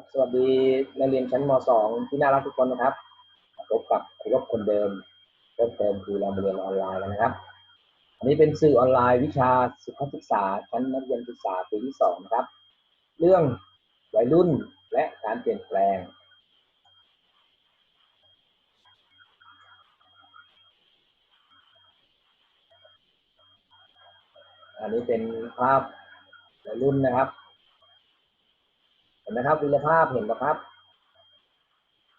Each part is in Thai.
ับสวัสดีนักเรียนชั้นม .2 ที่น่ารักทุกคนนะครับพบกับครูรบคนเดิมเพิ่มเติมคือเรามาเรียนออนไลน์แล้วนะครับ อันนี้เป็นสื่อออนไลน์วิชาสุขศึกษาชั้นมัธยมศึกษาปีที่สองนะครับ เรื่องวัยรุ่นและการเปลี่ยนแปลง อันนี้เป็นภาพวัยรุ่นนะครับ ห็นไหมครับวิรภาพเห็นไหมครับ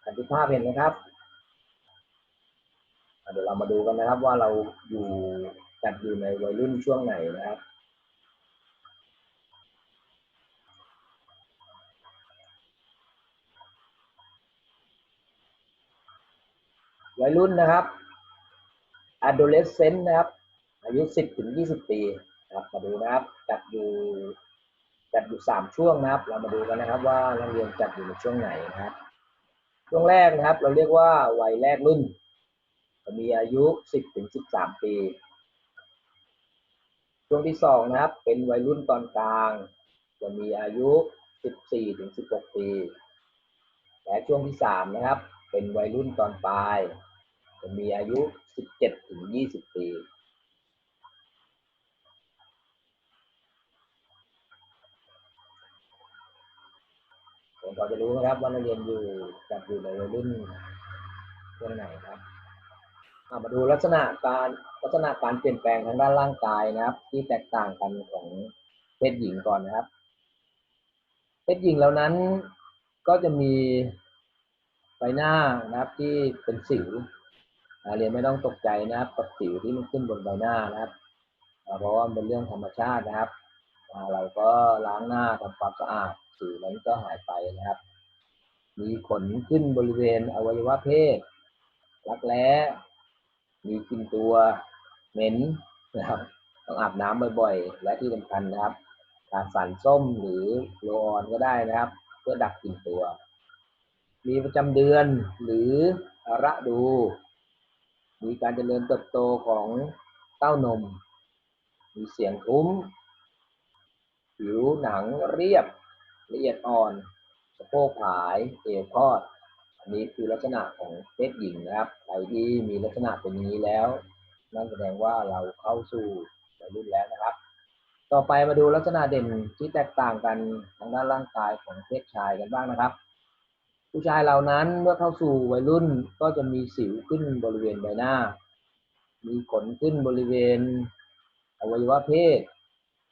อันที่ภาพเห็นไหมครับเดี๋ยวเรามาดูกันนะครับว่าเราอยู่จัดอยู่ในวัยรุ่นช่วงไหนนะครับวัยรุ่นนะครับ adolescent นะครับ อายุ 10 ถึง 20 ปี ครับ มาดูนะครับ จัดอยู่ จัดอยู่สามช่วงนะครับ เรามาดูกันนะครับว่านักเรียนจัดอยู่ในช่วงไหนนะครับ ช่วงแรกนะครับ เราเรียกว่าวัยแรกรุ่นจะมีอายุ 10ถึง13 ปี ช่วงที่สองนะครับ เป็นวัยรุ่นตอนกลาง จะมีอายุ 14ถึง16 ปี และช่วงที่สามนะครับ เป็นวัยรุ่นตอนปลาย จะมีอายุ 17ถึง20 ปี ผมก็จะรู้นะครับว่านักเรียนอยู่จัดอยู่ในวัยรุ่นช่วงไหนครับมาดูลักษณะการลักษณะการเปลี่ยนแปลงทางด้านร่างกายนะครับ ที่แตกต่างกันของเพศหญิงก่อนนะครับเพศหญิงเหล่านั้นก็จะมีใบหน้านะครับที่เป็นสิวเรียนไม่ต้องตกใจนะครับกับสิวที่มันขึ้นบนใบหน้านะครับเพราะว่าเป็นเรื่องธรรมชาตินะครับเราก็ล้างหน้าทำความสะอาด สิวนั้นก็หายไปนะครับ มีขนขึ้นบริเวณอวัยวะเพศ รักแร้ มีกลิ่นตัว เหม็นนะครับ ต้องอาบน้ำบ่อยๆ และที่สำคัญนะครับการสารส้มหรือโลออนก็ได้นะครับ เพื่อดักกลิ่นตัว มีประจำเดือนหรือระดู มีการเจริญเติบโตของเต้านม มีเสียงทุ้มผิวหนังเรียบ ละเอียดอ่อนสะโพกผายเอวคลอดอันนี้คือลักษณะของเพศหญิงนะครับใครที่มีลักษณะเป็นนี้แล้ว นั่นแสดงว่าเราเข้าสู่วัยรุ่นแล้วนะครับ ต่อไปมาดูลักษณะเด่นที่แตกต่างกันทางด้านร่างกายของเพศชายกันบ้างนะครับ ผู้ชายเหล่านั้นเมื่อเข้าสู่วัยรุ่นก็จะมีสิวขึ้นบริเวณใบหน้า มีขนขึ้นบริเวณอวัยวะเพศ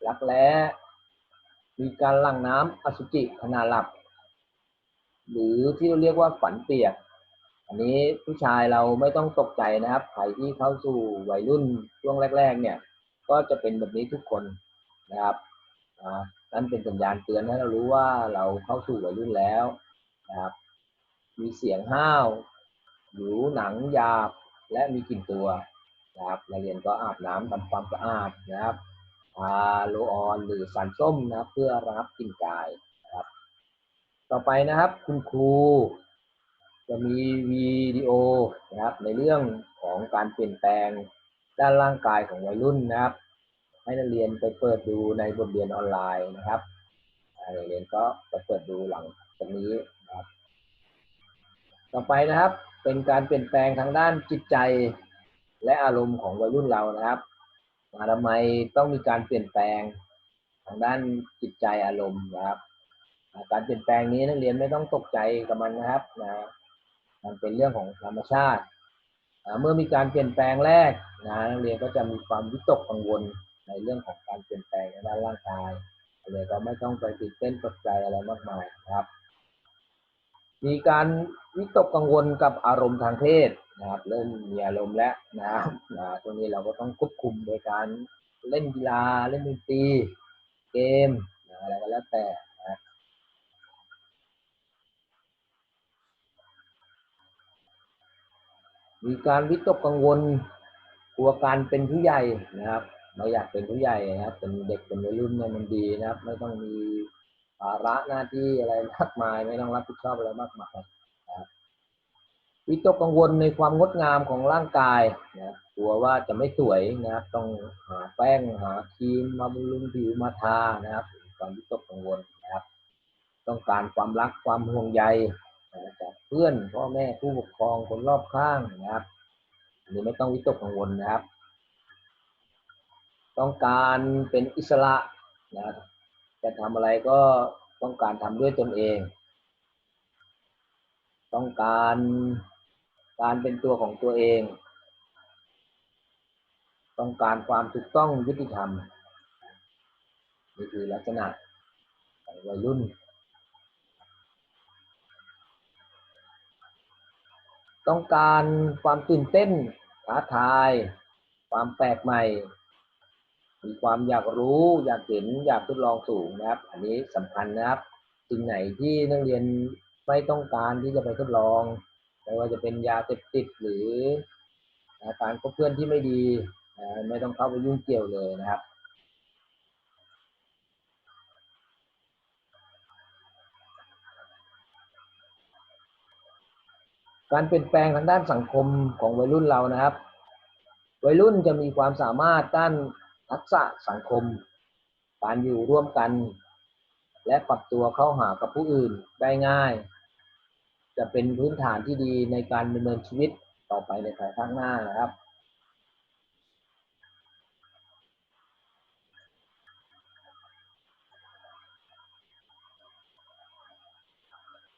รักแร้ มีการหลั่งน้ำอสุจิขณะหลับ หรือที่เราเรียกว่าฝันเปียก อันนี้ผู้ชายเราไม่ต้องตกใจนะครับใครที่เข้าสู่วัยรุ่นช่วงแรก ๆ เนี่ย ก็จะเป็นแบบนี้ทุกคนนะครับนั่นเป็นสัญญาณเตือนให้เรารู้ว่าเราเข้าสู่วัยรุ่นแล้วนะครับ มีเสียงห้าวผิวหนังหยาบและมีกลิ่นตัวนะครับนักเรียนก็อาบน้ำทำความสะอาดนะครับ โลออนหรือสารส้มนะเพื่อระงับกลิ่นกายนะครับ ต่อไปนะครับคุณครูจะมีวิดีโอนะครับในเรื่องของการเปลี่ยนแปลงด้านร่างกายของวัยรุ่นนะครับ ให้นักเรียนไปเปิดดูในบทเรียนออนไลน์นะครับนักเรียนก็ไปเปิดดูหลังจากนี้นะครับ ต่อไปนะครับเป็นการเปลี่ยนแปลงทางด้านจิตใจและอารมณ์ของวัยรุ่นเรานะครับ มาทำไมต้องมีการเปลี่ยนแปลงทางด้านจิตใจอารมณ์นะครับการเปลี่ยนแปลงนี้นักเรียนไม่ต้องตกใจกับมันนะครับนะมันเป็นเรื่องของธรรมชาติเมื่อมีการเปลี่ยนแปลงแรกนะนักเรียนก็จะมีความวิตกกังวลในเรื่องของการเปลี่ยนแปลงทางด้านร่างกายเรียก็ไม่ต้องไปตื่นเต้นตกใจอะไรมากมายนะครับ มีการวิตกกังวลกับอารมณ์ทางเพศนะครับ เริ่มมีอารมณ์แล้วนะครับตรงนี้เราก็ต้องควบคุมโดยการเล่นกีฬาเล่นดนตรีเกมอะไรก็แล้วแต่นะมีการวิตกกังวลกลัวการเป็นผู้ใหญ่นะครับ เราอยากเป็นผู้ใหญ่นะครับเป็นเด็กเป็นวัยรุ่นเนี่ยมันดีนะครับ ไม่ต้องมี ภาระหน้าที่อะไรมากมาย ไม่ต้องรับผิดชอบอะไรมากมายครับวิตกกังวลในความงดงามของร่างกายนะกลัวว่าจะไม่สวยนะครับ ต้องหาแป้งหาครีมมาบำรุงผิวมาทานะครับความวิตกกังวลนะครับ ต้องการความรักความห่วงใยจากเพื่อนพ่อแม่ผู้ปกครองคนรอบข้างนะครับนนี้ไม่ต้องวิตกกังวลนะครับ ต้องการเป็นอิสระนะครับ จะทำอะไรก็ต้องการทำด้วยตนเอง ต้องการการเป็นตัวของตัวเอง ต้องการความถูกต้องยุติธรรมนี่คือลักษณะของวัยรุ่น ต้องการความตื่นเต้นท้าทาย ความแปลกใหม่ มีความอยากรู้อยากเห็นอยากทดลองสูงนะครับ อันนี้สำคัญนะครับสิ่งไหนที่นักเรียนไม่ต้องการที่จะไปทดลองไม่ว่าจะเป็นยาเสพติดหรือการคบเพื่อนที่ไม่ดีไม่ต้องเข้าไปยุ่งเกี่ยวเลยนะครับการเปลี่ยนแปลงทางด้านสังคมของวัยรุ่นเรานะครับ วัยรุ่นจะมีความสามารถด้าน ทักษะสังคม การอยู่ร่วมกัน และปรับตัวเข้าหากับผู้อื่นได้ง่าย จะเป็นพื้นฐานที่ดีในการดำเนินชีวิตต่อไปในภายภาคหน้านะครับ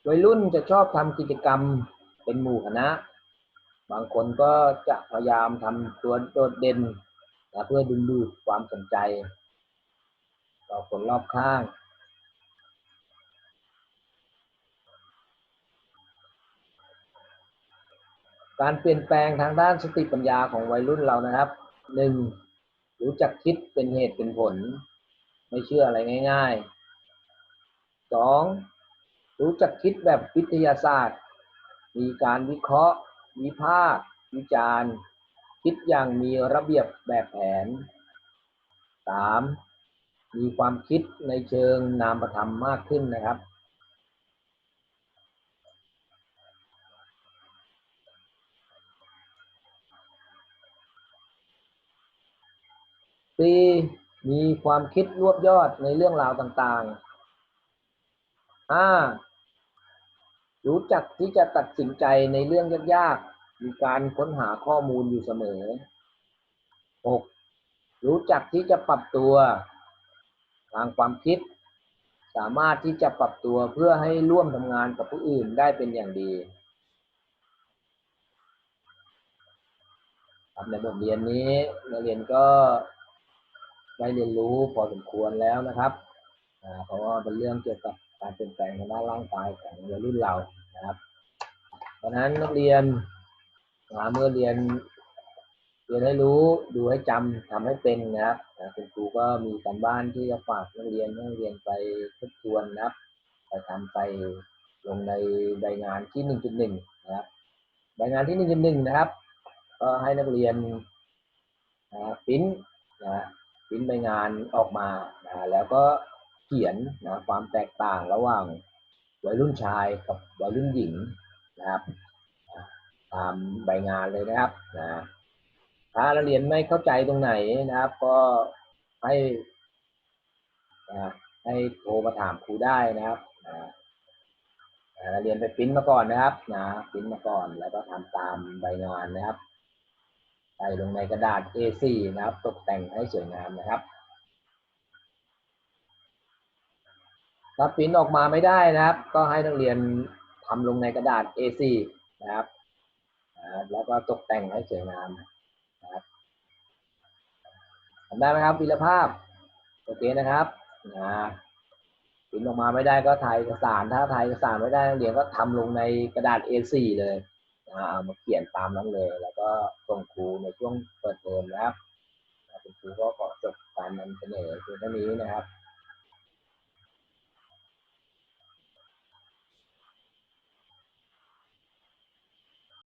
วัยรุ่นจะชอบทำกิจกรรมเป็นหมู่คณะ บางคนก็จะพยายามทำตัวโดดเด่น นะเพื่อดึงดูดความสนใจ ต่อคนรอบข้าง การเปลี่ยนแปลงทางด้านสติปัญญาของวัยรุ่นเรานะครับหนึ่งรู้จักคิดเป็นเหตุเป็นผล ไม่เชื่ออะไรง่ายๆสองรู้จักคิดแบบวิทยาศาสตร์ มีการวิเคราะห์ วิพากษ์วิจารณ์ คิดอย่างมีระเบียบแบบแผน 3. มีความคิดในเชิงนามธรรมมากขึ้นนะครับสี่มีความคิดรวบยอดในเรื่องราวต่างๆห้ารู้จักที่จะตัดสินใจในเรื่องยากๆ มีการค้นหาข้อมูลอยู่เสมอ 6. รู้จักที่จะปรับตัว ทางความคิด สามารถที่จะปรับตัวเพื่อให้ร่วมทำงานกับผู้อื่นได้เป็นอย่างดีครับในบทเรียนนี้นักเรียนก็ได้เรียนรู้พอสมควรแล้วนะครับเพราะว่าเป็นเรื่องเกี่ยวกับการเปลี่ยนแปลงทางด้านร่างกายของวัยรุ่นเรานะครับ เพราะนั้นนักเรียน เมื่อเรียนเรียนให้รู้ดูให้จำทำให้เป็นนะครับคุณครูก็มีการบ้านที่จะฝากนักเรียนนักเรียนไปทบทวนนะครับไปทำไปลงในใบงานที่ 1.1 นะครับใบงานที่ 1.1 นะครับ ก็ให้นักเรียนปิ้นนะปิ้นใบงานออกมานะแล้วก็เขียนนะความแตกต่างระหว่างวัยรุ่นชายกับวัยรุ่นหญิงนะครับ ตามใบงานเลยนะครับนะถ้านักเรียนไม่เข้าใจตรงไหนนะครับ ก็ให้ให้โทรมาถามครูได้นะครับนักเรียนไปพิมพ์มาก่อนนะครับนะพิมพ์มาก่อนแล้วก็ทำตามใบงานนะครับใส่ลงในกระดาษ A4 นะครับ ตกแต่งให้สวยงามนะครับถ้าพิมพ์ออกมาไม่ได้นะครับ ก็ให้นักเรียนทำลงในกระดาษ A4 นะครับ แล้วก็ตกแต่งให้สวยงามนะครับทำได้ไหมครับวิรภาพโอเคนะครับนะพิมพ์ออกมาไม่ได้ก็ถ่ายเอกสารถ้าถ่ายเอกสารไม่ได้นักเรียนก็ทำลงในกระดาษ A4 เลยนะเอามาเขียนตามนั้นเลย แล้วก็ส่งครูในช่วงเปิดเทอมนะครับคุณครูก็ขอจบการนำเสนอเพียงเท่านี้นะครับ